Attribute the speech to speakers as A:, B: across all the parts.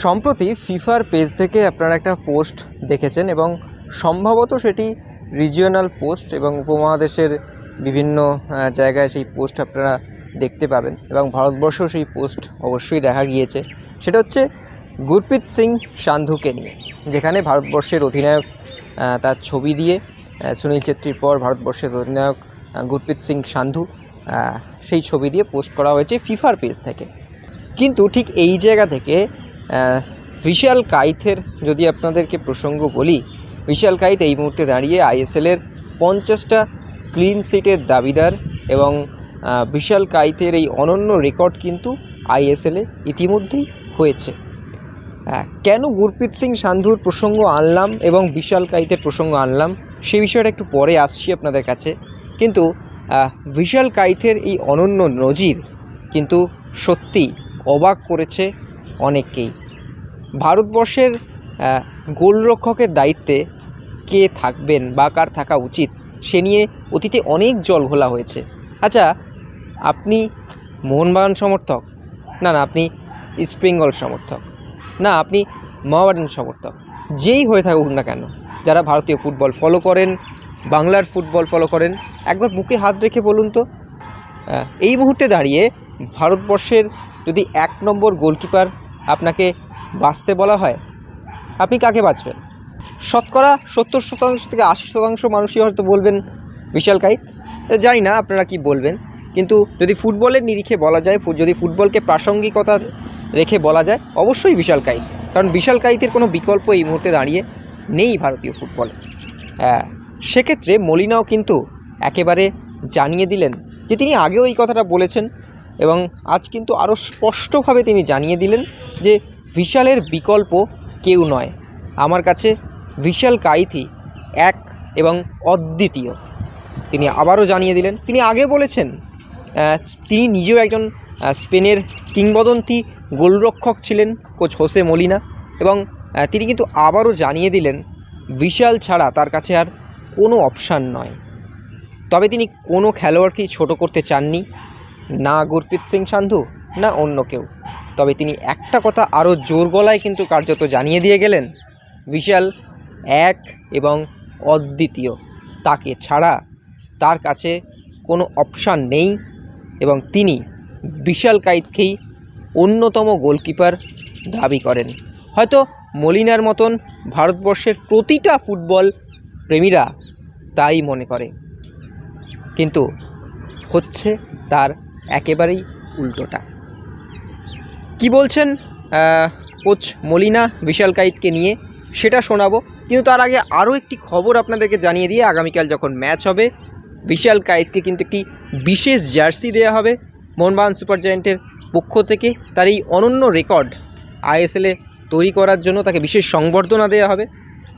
A: সম্প্রতি ফিফার পেজ থেকে আপনারা একটা পোস্ট দেখেছেন এবং সম্ভবত সেটি রিজিওনাল পোস্ট এবং উপমহাদেশের বিভিন্ন জায়গায় সেই পোস্ট আপনারা দেখতে পাবেন এবং ভারতবর্ষেও সেই পোস্ট অবশ্যই দেখা গিয়েছে। সেটা হচ্ছে গুরপ্রীত সিং সান্ধুকে নিয়ে, যেখানে ভারতবর্ষের অধিনায়ক তার ছবি দিয়ে সুনীল ছেত্রীর পর ভারতবর্ষের অধিনায়ক গুরপ্রীত সিং সান্ধু সেই ছবি দিয়ে পোস্ট করা হয়েছে ফিফার পেজ থেকে। কিন্তু ঠিক এই জায়গা থেকে বিশাল কাইথের যদি আপনাদেরকে প্রসঙ্গ বলি, বিশাল কাইত এই মুহূর্তে দাঁড়িয়ে আইএসএলের পঞ্চাশটা ক্লিন সিটের দাবিদার এবং বিশাল কাইতের এই অনন্য রেকর্ড কিন্তু আইএসএলে ইতিমধ্যেই হয়েছে। কেন গুরপ্রীত সিং সান্ধুর প্রসঙ্গ আনলাম এবং বিশাল কাইতের প্রসঙ্গ আনলাম সেই বিষয়টা একটু পরে আসছি আপনাদের কাছে। কিন্তু বিশাল কাইথের এই অনন্য নজির কিন্তু সত্যি অবাক করেছে অনেককেই। ভারতবর্ষের গোলরক্ষকের দায়িত্বে কে থাকবেন বা কার থাকা উচিত, সে নিয়ে অতীতে অনেক জল ঘোলা হয়েছে। আচ্ছা আপনি মোহনবাগান সমর্থক? না না, আপনি ইস্টবেঙ্গল সমর্থক। না, আপনি মোহামেডান সমর্থক। যেই হয়ে থাকুক না কেন, যারা ভারতীয় ফুটবল ফলো করেন, বাংলার ফুটবল ফলো করেন, একবার বুকে হাত রেখে বলুন তো। এই মুহূর্তে দাঁড়িয়ে ভারতবর্ষের যদি এক নম্বর গোলকিপার আপনাকে বাঁচতে বলা হয়? আপনি কাকে বাঁচবেন? শতকরা সত্তর শতাংশ থেকে আশি শতাংশ মানুষই হয়তো বলবেন বিশাল কাইত জানি না আপনারা কি বলবেন। কিন্তু যদি ফুটবলের নিরিখে বলা যায় যদি ফুটবলকে প্রাসঙ্গিকতা রেখে বলা যায়, অবশ্যই বিশাল কাইত কারণ বিশাল কাইতের কোনো বিকল্প এই মুহূর্তে দাঁড়িয়ে নেই ভারতীয় ফুটবলে। হ্যাঁ সেক্ষেত্রে মলিনাও কিন্তু একেবারে জানিয়ে দিলেন যে তিনি আগেও এই কথাটা বলেছেন এবং আজ কিন্তু আরও স্পষ্টভাবে তিনি জানিয়ে দিলেন যে বিশালের বিকল্প কেউ নয়। আমার কাছে বিশাল কাইথি, এক এবং অদ্বিতীয়। তিনি আবারও জানিয়ে দিলেন, তিনি আগে বলেছেন তিনি নিজেও একজন স্পেনের কিংবদন্তি গোলরক্ষক ছিলেন কোচ হোসে মলিনা এবং তিনি কিন্তু আবারও জানিয়ে দিলেন, বিশাল ছাড়া তার কাছে আর কোনো অপশান নয়। তবে তিনি কোনো খেলোয়াড়কেই ছোট করতে চাননি, না গুরপ্রীত সিং সান্ধু, না অন্য কেউ। তবে তিনি একটা কথা আরও জোর গলায় কিন্তু কার্যত জানিয়ে দিয়ে গেলেন, বিশাল এক এবং অদ্বিতীয়, তাকে ছাড়া তার কাছে কোনো অপশান নেই। এবং তিনি বিশাল কাইতকেই অন্যতম গোলকিপার দাবি করেন। হয়তো মলিনার মতন ভারতবর্ষের প্রতিটা ফুটবল প্রেমীরা তাই মনে করে। কিন্তু হচ্ছে তার একেবারেই উল্টোটা। কি বলছেন? কোচ মলিনা বিশাল কাইতকে নিয়ে সেটা শোনাবো। কিন্তু তার আগে আরও একটি খবর আপনাদেরকে জানিয়ে দিয়ে আগামীকাল যখন ম্যাচ হবে বিশাল কাইতকে কিন্তু একটি বিশেষ জার্সি দেওয়া হবে মোহনবাগান সুপার জায়েন্টের পক্ষ থেকে। তার এই অনন্য রেকর্ড আইএসএলে তৈরি করার জন্য তাকে বিশেষ সংবর্ধনা দেওয়া হবে।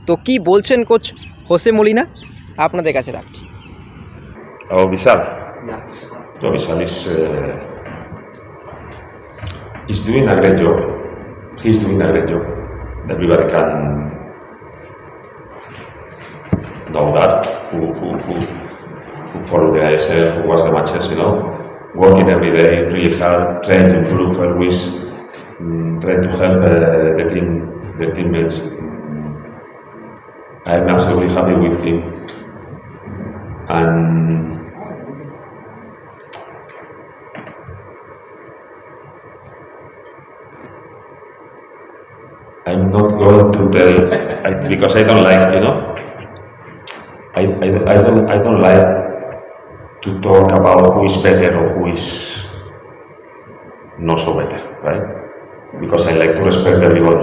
A: তো কি বলছেন কোচ হোসে মলিনা? আপনাদের কাছে রাখছি।
B: Oh, Vishal. So Vishal uh, doing a great job. He's doing a great job. Everybody can know that. Who who who, who follow the ISL, who watch the matches, you know, working every day, really hard, trying to improve always, mm, trying to help uh, the team, the teammates. I'm absolutely happy with him. And I'm not going to tell I, because I don't like, you know. I, I, I don't I don't like to talk about who is better or who is not so better, right? Because I like to respect everyone.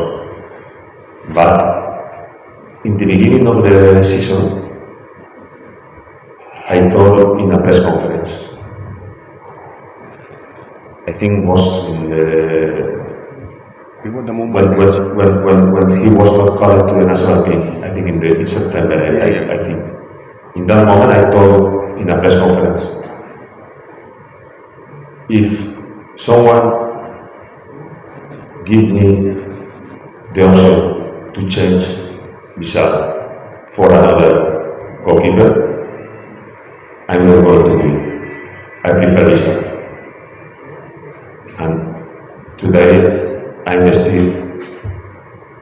B: But in the beginning of the season, I told in a press conference. I think was in the
C: Before the
B: when, when, when, when, when he was not called to the national team, I think in, the, in September, I,
C: Yeah, yeah.
B: I, I think. In that moment, I told in a press conference, if someone give me the option to change Vishal for another goalkeeper, I'm not going